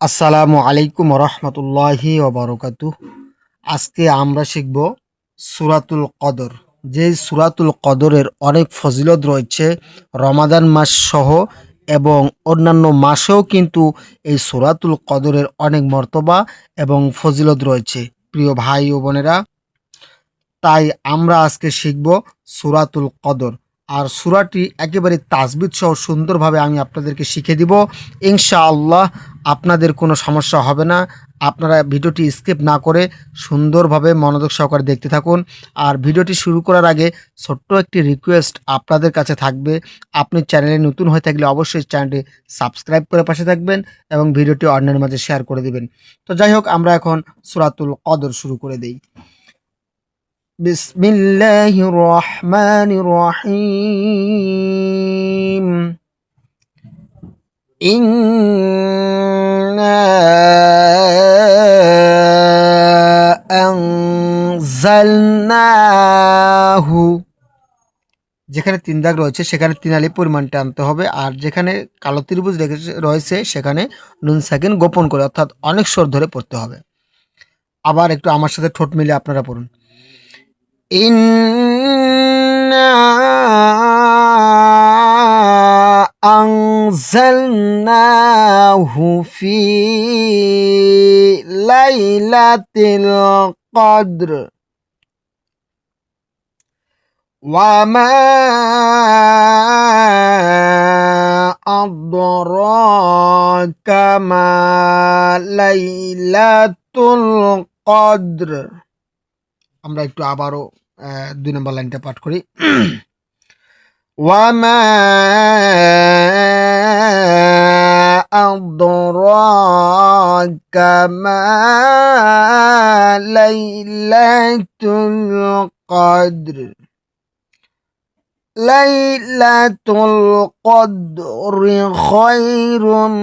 আসসালামু আলাইকুম রহমতুল্লাহি ওবরকাতু আজকে আমরা শিখব সুরাতুল কদর। যে সুরাতুল কদরের অনেক ফজিলত রয়েছে, রমাদান মাস সহ এবং অন্যান্য মাসেও কিন্তু এই সুরাতুল কদরের অনেক মর্তবা এবং ফজিলত রয়েছে। প্রিয় ভাই ও বোনেরা, তাই আমরা আজকে শিখব সুরাতুল কদর। আর সুরাটি একেবারে তাজবিদ সহ সুন্দরভাবে আমি আপনাদেরকে শিখে দিব। ইনশাআল্লাহ আপনাদের কোনো সমস্যা হবে না। আপনারা ভিডিওটি স্কিপ না করে সুন্দরভাবে মনোযোগ সহকারে দেখতে থাকুন। আর ভিডিওটি শুরু করার আগে ছোট্ট একটি রিকোয়েস্ট আপনাদের কাছে থাকবে। আপনি চ্যানেলে নতুন হয়ে থাকলে অবশ্যই চ্যানেলটি সাবস্ক্রাইব করে পাশে থাকবেন এবং ভিডিওটি অন্যের মাঝে শেয়ার করে দেবেন। তো যাই হোক, আমরা এখন সুরাতুল কদর শুরু করে দিই। বিসমিল্লাহির ইন আনজালনাহু। যেখানে তিন দাগ রয়েছে, সেখানে তিন আলি পরিমাণটা আনতে হবে। আর যেখানে কালো ত্রিভুজ রয়েছে, সেখানে নুন সাকিন গোপন করে, অর্থাৎ অনেক স্বর ধরে পড়তে হবে। আবার একটু আমার সাথে ঠোঁট মিলে আপনারা পড়ুন। ইন আংজালনাহু কদ্র। وما أدراك ما ليلة القدر আমরা একটু আবারও আহ, দুই নম্বর লাইনটা পাঠ করি ওয়ামা আদরাকা মা লাইলাতুল কদর লাইলাতুল কদর খায়রুম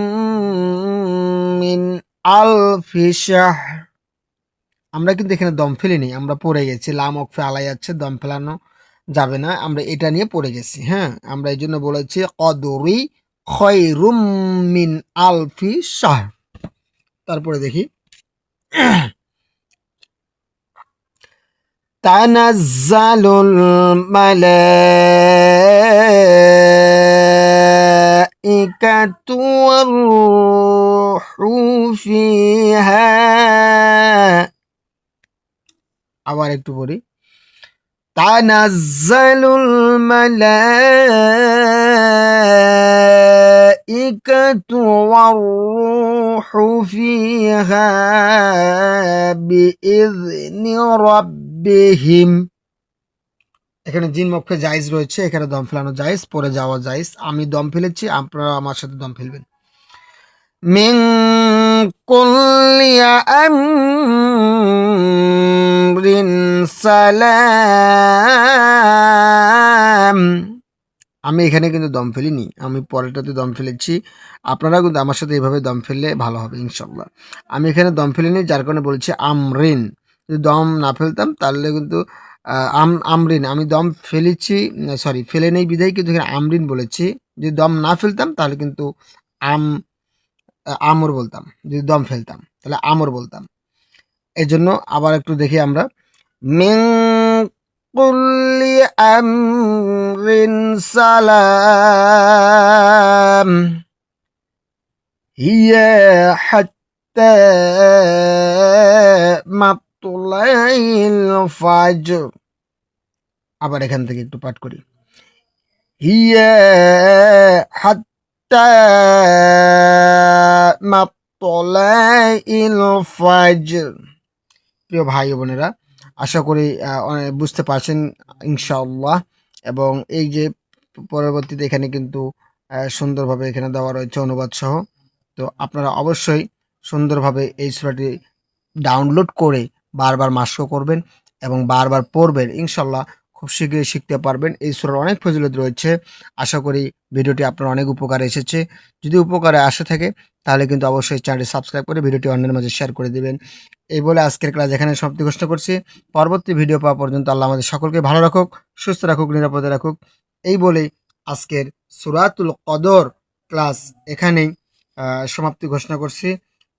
মিন আলফি শাহর। আমরা কিন্তু এখানে দম ফেলিনি, আমরা পড়ে গেছি। লাম অক্ষে আলাই যাচ্ছে দম ফেলানো যাবে না, আমরা এটা নিয়ে পড়ে গেছি হ্যাঁ? আমরা এই জন্য বলেছি কদরি খয়রুম মিন আলফি শাহ তারপরে দেখি। তানাজ্জালুল মালাইকাতু والروح فيها. আবার একটু والروح فيها بإذن ربهم. এখানে জিন মক্ষে জাইজ রয়েছে, এখানে দম ফেলানো জাইজ, পরে যাওয়া জাইজ। আমি দম ফেলেছি, আপনারা আমার সাথে দম ফেলবেন। মিং কলিয়া আমরিন আমি এখানে কিন্তু দম ফেলিনি, আমি পরেরটাতে দম ফেলেছি। আপনারা কিন্তু আমার সাথে এইভাবে দম ফেললে ভালো হবে ইনশাল্লাহ আমি এখানে দম ফেলিনি, যার কারণে বলছি আমরিন। যদি দম না ফেলতাম, তাহলে কিন্তু আম আমরিন, আমি দম ফেলেছি সরি ফেলে নেই বিধায়, কিন্তু এখানে আমরিন বলেছি। যদি দম না ফেলতাম, তাহলে কিন্তু আম আমর বলতাম। যদি দম ফেলতাম, তাহলে আমর বলতাম। এই জন্য আবার একটু দেখি আমরা। মিন কুল্লি আমরিন সালাম, হিয়া হাত্তা আবার এখান থেকে একটু পাঠ করি। হিয়া প্রিয় ভাই বোনেরা, আশা করি বুঝতে পারছেন, ইনশাআল্লাহ। এবং এই যে পরবর্তীতে এখানে কিন্তু সুন্দরভাবে এখানে দেওয়া রয়েছে অনুবাদ সহ। তো আপনারা অবশ্যই সুন্দরভাবে এই সূরাটি ডাউনলোড করে বারবার মাস্ক করবেন এবং বারবার পড়বেন, ইনশাল্লাহ খুব শীঘ্রই শিখতে পারবেন। এই সূরার অনেক ফজিলত রয়েছে। আশা করি ভিডিওটি আপনার অনেক উপকারে এসেছে। যদি উপকারে আসে থাকে, তাহলে কিন্তু অবশ্যই চ্যানেলটি সাবস্ক্রাইব করে ভিডিওটি অন্যের মাঝে শেয়ার করে দিবেন। এই বলে আজকের ক্লাস এখানে সমাপ্তি ঘোষণা করছি। পরবর্তী ভিডিও পাওয়া পর্যন্ত আল্লাহ আমাদের সকলকে ভালো রাখুক, সুস্থ রাখুক, নিরাপদে রাখুক। এই বলে আজকের সুরাতুল কদর ক্লাস এখানেই সমাপ্তি ঘোষণা করছি।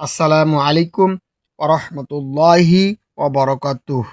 আসসালামু আলাইকুম ওরহমতুল্লাহি wabarakatuh.